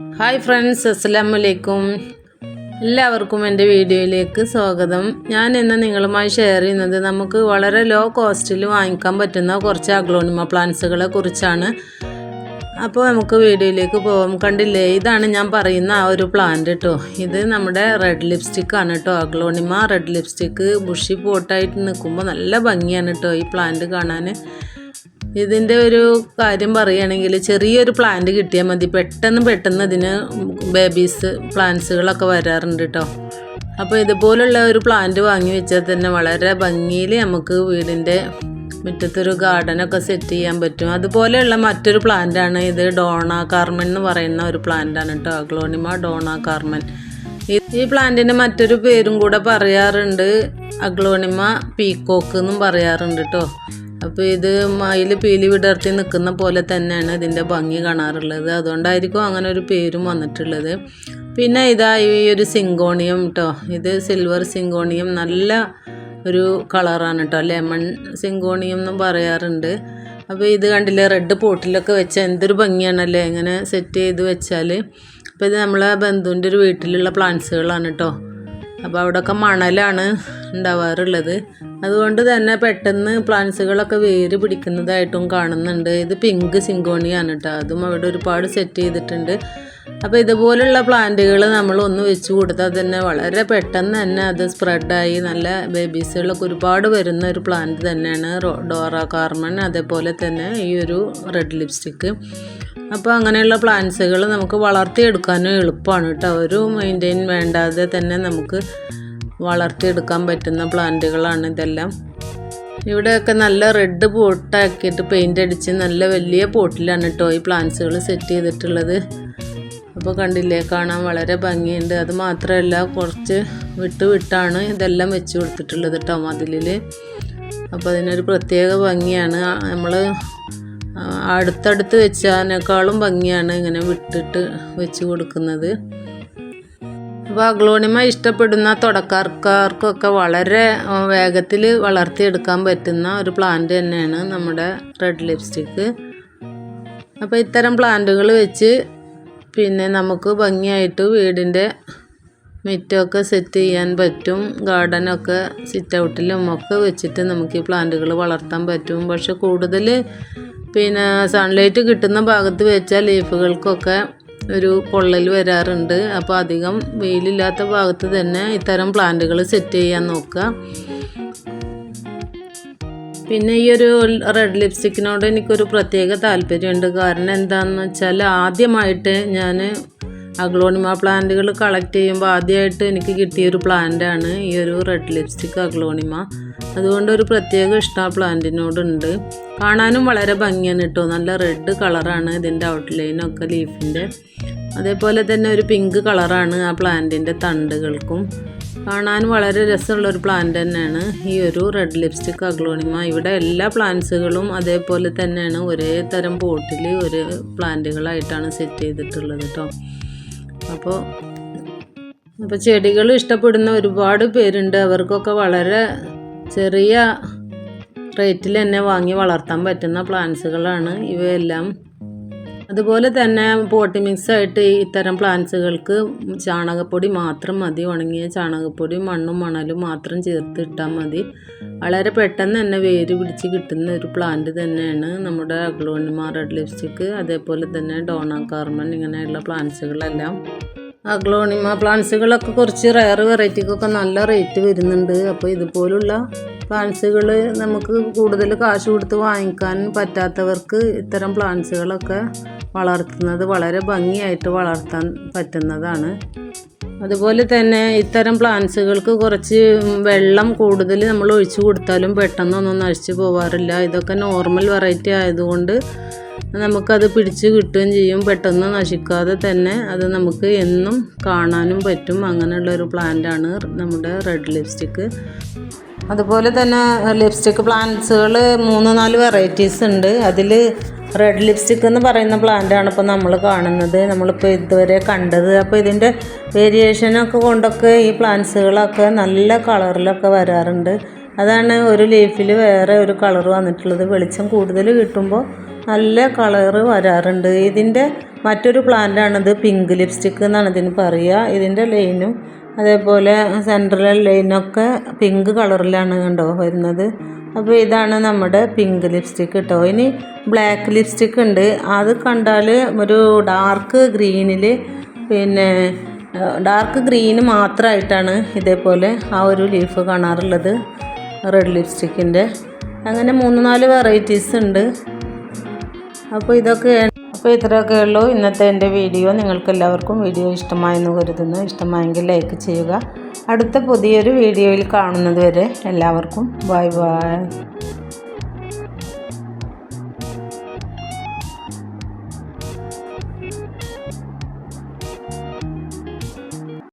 Hi friends അസ്സലാമു അലൈക്കും എല്ലാവർക്കും എന്റെ വീഡിയോയിലേക്ക് സ്വാഗതം. ഞാൻ ഇന്ന് നിങ്ങളുമായി ഷെയർ ചെയ്യുന്നത് നമുക്ക് വളരെ ലോ കോസ്റ്റിൽ വാങ്ങിക്കാൻ പറ്റുന്ന കുറച്ച് അഗ്ലോണിമ പ്ലാന്റ്സുകളെ കുറിച്ചാണ്. അപ്പോൾ നമുക്ക് വീഡിയോയിലേക്ക് പോകാം കണ്ടില്ലേ? ഇതാണ് ഞാൻ പറയുന്ന ആ ഒരു പ്ലാന്റ് കേട്ടോ ഇത് നമ്മുടെ റെഡ് ലിപ്സ്റ്റിക് ആണ് കേട്ടോ അഗ്ലോണിമ റെഡ് ലിപ്സ്റ്റിക്ക് ബുഷി പോട്ടായിട്ട് നിൽക്കുമ്പോൾ നല്ല ഭംഗിയാണ് കേട്ടോ ഈ പ്ലാന്റ് കാണാൻ ഇതിന്റെ ഒരു കാര്യം പറയുകയാണെങ്കിൽ ചെറിയൊരു പ്ലാന്റ് കിട്ടിയാൽ മതി. പെട്ടെന്ന് പെട്ടെന്ന് ഇതിന് ബേബീസ് പ്ലാന്റ്സുകളൊക്കെ വരാറുണ്ട് കേട്ടോ അപ്പോൾ ഇതുപോലുള്ള ഒരു പ്ലാന്റ് വാങ്ങി വെച്ചാൽ തന്നെ വളരെ ഭംഗിയിൽ നമുക്ക് വീടിന്റെ മുറ്റത്തൊരു ഗാർഡനൊക്കെ സെറ്റ് ചെയ്യാൻ പറ്റും. അതുപോലെയുള്ള മറ്റൊരു പ്ലാന്റാണ് ഇത് ഡോണ കാർമൻ എന്ന് പറയുന്ന ഒരു പ്ലാന്റാണ് കേട്ടോ അഗ്ലോണിമ ഡോണ കാർമൻ ഈ- പ്ലാന്റിന് മറ്റൊരു പേരും കൂടെ പറയാറുണ്ട്. അഗ്ലോണിമ പീക്കോക്ക് എന്നും പറയാറുണ്ട് കേട്ടോ അപ്പോൾ ഇത് മയിൽ പീലി വിടർത്തി നിൽക്കുന്ന പോലെ തന്നെയാണ് ഇതിന്റെ ഭംഗി കാണാറുള്ളത്. അതുകൊണ്ടായിരിക്കും അങ്ങനെ ഒരു പേരും വന്നിട്ടുള്ളത്. പിന്നെ ഇതാ ഈ ഒരു സിങ്കോണിയം കേട്ടോ ഇത് സിൽവർ സിങ്കോണിയം നല്ല ഒരു കളറാണ് കേട്ടോ ലെമൺ സിങ്കോണിയം എന്നും പറയാറുണ്ട്. അപ്പോൾ ഇത് കണ്ടില്ലേ റെഡ് പോട്ടിലൊക്കെ വെച്ചാൽ എന്തൊരു ഭംഗിയാണല്ലേ? ഇങ്ങനെ സെറ്റ് ചെയ്ത് വെച്ചാൽ അപ്പോൾ ഇത് നമ്മളെ ബന്ധുവിന്റെ ഒരു വീട്ടിലുള്ള പ്ലാന്റ്സുകളാണ് കേട്ടോ അപ്പോൾ അവിടെയൊക്കെ മണലാണ് ഉണ്ടാവാറുള്ളത്. അതുകൊണ്ട് തന്നെ പെട്ടെന്ന് പ്ലാന്റ്സുകളൊക്കെ വേര് പിടിക്കുന്നതായിട്ടും കാണുന്നുണ്ട്. ഇത് പിങ്ക് സിങ്കോണിയാണ് കേട്ടോ അതും അവിടെ ഒരുപാട് സെറ്റ് ചെയ്തിട്ടുണ്ട്. അപ്പോൾ ഇതുപോലുള്ള പ്ലാന്റുകൾ നമ്മൾ ഒന്ന് വെച്ച് കൊടുത്താൽ തന്നെ വളരെ പെട്ടെന്ന് തന്നെ അത് സ്പ്രെഡായി നല്ല ബേബീസുകളൊക്കെ ഒരുപാട് വരുന്ന ഒരു പ്ലാന്റ് തന്നെയാണ് ഡോറ കാർമൺ അതേപോലെ തന്നെ ഈ ഒരു റെഡ് ലിപ്സ്റ്റിക്ക് അപ്പോൾ അങ്ങനെയുള്ള പ്ലാന്റ്സുകൾ നമുക്ക് വളർത്തിയെടുക്കാനും എളുപ്പമാണ് കേട്ടോ. ഒരു മെയിന്റെയിൻ വേണ്ടാതെ തന്നെ നമുക്ക് വളർത്തിയെടുക്കാൻ പറ്റുന്ന പ്ലാന്റുകളാണ് ഇതെല്ലാം. ഇവിടെയൊക്കെ നല്ല റെഡ് പോട്ടാക്കിയിട്ട് പെയിന്റ് അടിച്ച് നല്ല വലിയ പോട്ടിലാണ് കേട്ടോ ഈ പ്ലാന്റ്സുകൾ സെറ്റ് ചെയ്തിട്ടുള്ളത്. അപ്പോൾ കണ്ടില്ലേ കാണാൻ വളരെ ഭംഗിയുണ്ട്. അത് മാത്രമല്ല കുറച്ച് വിട്ട് വിട്ടാണ് ഇതെല്ലാം വെച്ച് കൊടുത്തിട്ടുള്ളത് കേട്ടോ മതിലിൽ അപ്പോൾ അതിനൊരു പ്രത്യേക ഭംഗിയാണ്. നമ്മൾ അടുത്തടുത്ത് വെച്ചതിനേക്കാളും ഭംഗിയാണ് ഇങ്ങനെ വിട്ടിട്ട് വെച്ച് കൊടുക്കുന്നത്. അപ്പോൾ അഗ്ലോണിമ ഇഷ്ടപ്പെടുന്ന തുടക്കക്കാർക്കൊക്കെ വളരെ വേഗത്തിൽ വളർത്തിയെടുക്കാൻ പറ്റുന്ന ഒരു പ്ലാന്റ് തന്നെയാണ് നമ്മുടെ റെഡ് ലിപ്സ്റ്റിക്ക്. അപ്പോൾ ഇത്തരം പ്ലാന്റുകൾ വെച്ച് പിന്നെ നമുക്ക് ഭംഗിയായിട്ട് വീടിന്റെ മുറ്റമൊക്കെ സെറ്റ് ചെയ്യാൻ പറ്റും. ഗാർഡനൊക്കെ സിറ്റ് ഔട്ടിലും ഒക്കെ വെച്ചിട്ട് നമുക്ക് ഈ പ്ലാന്റുകൾ വളർത്താൻ പറ്റും. പക്ഷെ കൂടുതൽ പിന്നെ സൺലൈറ്റ് കിട്ടുന്ന ഭാഗത്ത് വെച്ചാൽ ലീഫുകൾക്കൊക്കെ ഒരു പൊള്ളൽ വരാറുണ്ട്. അപ്പോൾ അധികം വെയിലില്ലാത്ത ഭാഗത്ത് തന്നെ ഇത്തരം പ്ലാന്റുകൾ സെറ്റ് ചെയ്യാൻ നോക്കുക. പിന്നെ ഈ ഒരു റെഡ് ലിപ്സ്റ്റിക്കിനോട് എനിക്കൊരു പ്രത്യേക താല്പര്യമുണ്ട്. കാരണം എന്താണെന്ന് വെച്ചാൽ ആദ്യമായിട്ട് ഞാൻ അഗ്ലോണിമ പ്ലാന്റുകൾ കളക്ട് ചെയ്യുമ്പോൾ ആദ്യമായിട്ട് എനിക്ക് കിട്ടിയൊരു പ്ലാന്റാണ് ഈ ഒരു റെഡ് ലിപ്സ്റ്റിക് അഗ്ലോണിമ. അതുകൊണ്ട് ഒരു പ്രത്യേക ഇഷ്ടം ആ പ്ലാന്റിനോടുണ്ട്. കാണാനും വളരെ ഭംഗിയാണ് കേട്ടോ നല്ല റെഡ് കളറാണ് ഇതിന്റെ ഔട്ട്ലൈനൊക്കെ ലീഫിന്റെ അതേപോലെ തന്നെ ഒരു പിങ്ക് കളറാണ് ആ പ്ലാന്റിന്റെ തണ്ടുകൾക്കും. കാണാൻ വളരെ രസമുള്ള ഒരു പ്ലാന്റ് തന്നെയാണ്. ഈ ഒരു റെഡ് ലിപ്സ്റ്റിക് അഗ്ലോണിമ ഇവിടെ എല്ലാ പ്ലാന്റ്സുകളും അതേപോലെ തന്നെയാണ്. ഒരേ തരം പോട്ടിൽ ഒരു പ്ലാന്റുകളായിട്ടാണ് സെറ്റ് ചെയ്തിട്ടുള്ളത് കേട്ടോ അപ്പോൾ അപ്പോൾ ചെടികൾ ഇഷ്ടപ്പെടുന്ന ഒരുപാട് പേരുണ്ട്. അവർക്കൊക്കെ വളരെ ചെറിയ റേറ്റിൽ തന്നെ വാങ്ങി വളർത്താൻ പറ്റുന്ന പ്ലാന്റ്സുകളാണ് ഇവയെല്ലാം. അതുപോലെ തന്നെ പോട്ടി മിക്സ് ആയിട്ട് ഇത്തരം പ്ലാന്റ്സുകൾക്ക് ചാണകപ്പൊടി മാത്രം മതി. ഉണങ്ങിയ ചാണകപ്പൊടി മണ്ണും മണലും മാത്രം ചേർത്ത് ഇട്ടാൽ മതി. വളരെ പെട്ടെന്ന് തന്നെ വേര് പിടിച്ച് കിട്ടുന്ന ഒരു പ്ലാന്റ് തന്നെയാണ് നമ്മുടെ അഗ്ലോണിമ റെഡ് ലിപ്സ്റ്റിക്ക് അതേപോലെ തന്നെ ഡോണ കാർമൻ ഇങ്ങനെയുള്ള പ്ലാന്റ്സുകളെല്ലാം അഗ്ലോണിമ പ്ലാന്റ്സുകളൊക്കെ കുറച്ച് റയർ വെറൈറ്റിക്കൊക്കെ നല്ല റേറ്റ് വരുന്നുണ്ട്. അപ്പോൾ ഇതുപോലുള്ള പ്ലാന്റ്സുകൾ നമുക്ക് കൂടുതൽ കാശ് കൊടുത്ത് വാങ്ങിക്കാൻ പറ്റാത്തവർക്ക് ഇത്തരം പ്ലാന്റ്സുകളൊക്കെ വളർത്തുന്നത് വളരെ ഭംഗിയായിട്ട് വളർത്താൻ പറ്റുന്നതാണ്. അതുപോലെ തന്നെ ഇത്തരം പ്ലാന്റ്സുകൾക്ക് കുറച്ച് വെള്ളം കൂടുതൽ നമ്മൾ ഒഴിച്ചു കൊടുത്താലും പെട്ടെന്നൊന്നും നശിച്ചു പോവാറില്ല. ഇതൊക്കെ നോർമൽ വെറൈറ്റി ആയതുകൊണ്ട് നമുക്കത് പിടിച്ച് കിട്ടുകയും ചെയ്യും. പെട്ടെന്ന് നശിക്കാതെ തന്നെ അത് നമുക്ക് എന്നും കാണാനും പറ്റും. അങ്ങനെയുള്ളൊരു പ്ലാന്റാണ് നമ്മുടെ റെഡ് ലിപ്സ്റ്റിക്ക് അതുപോലെ തന്നെ ലിപ്സ്റ്റിക് പ്ലാന്റ്സുകൾ മൂന്ന് നാല് വെറൈറ്റീസ് ഉണ്ട്. അതിൽ റെഡ് ലിപ്സ്റ്റിക് എന്ന് പറയുന്ന പ്ലാന്റാണ് ഇപ്പോൾ നമ്മൾ കാണുന്നത്. നമ്മളിപ്പോൾ ഇതുവരെ കണ്ടത്. അപ്പോൾ ഇതിന്റെ വേരിയേഷനൊക്കെ കൊണ്ടൊക്കെ ഈ പ്ലാന്റ്സുകളൊക്കെ നല്ല കളറിലൊക്കെ വരാറുണ്ട്. അതാണ് ഒരു ലീഫിൽ വേറെ ഒരു കളർ വന്നിട്ടുള്ളത്. വെളിച്ചം കൂടുതൽ കിട്ടുമ്പോൾ നല്ല കളറ് വരാറുണ്ട്. ഇതിന്റെ മറ്റൊരു പ്ലാന്റാണിത് പിങ്ക് ലിപ്സ്റ്റിക് എന്നാണ് ഇതിന് പറയുക ഇതിന്റെ ലൈനും അതേപോലെ സെൻട്രൽ ലൈനൊക്കെ പിങ്ക് കളറിലാണ് കണ്ടോ വരുന്നത്. അപ്പോൾ ഇതാണ് നമ്മുടെ പിങ്ക് ലിപ്സ്റ്റിക് കേട്ടോ ഇനി ബ്ലാക്ക് ലിപ്സ്റ്റിക് ഉണ്ട്. അത് കണ്ടാൽ ഒരു ഡാർക്ക് ഗ്രീനിൽ പിന്നെ ഡാർക്ക് ഗ്രീന് മാത്രമായിട്ടാണ് ഇതേപോലെ ആ ഒരു ലീഫ് കാണാറുള്ളത്. റെഡ് ലിപ്സ്റ്റിക്കിന്റെ അങ്ങനെ മൂന്ന് നാല് വെറൈറ്റീസ് ഉണ്ട്. അപ്പോൾ ഇതൊക്കെ അപ്പോൾ ഇത്രയൊക്കെ ഉള്ളൂ. ഇന്നത്തെ എന്റെ വീഡിയോ. നിങ്ങൾക്ക് എല്ലാവർക്കും വീഡിയോ ഇഷ്ടമായെന്ന് കരുതുന്നു. ഇഷ്ടമായെങ്കിൽ ലൈക്ക് ചെയ്യുക. അടുത്ത പുതിയൊരു വീഡിയോയിൽ കാണുന്നത് വരെ എല്ലാവർക്കും ബൈ ബൈ.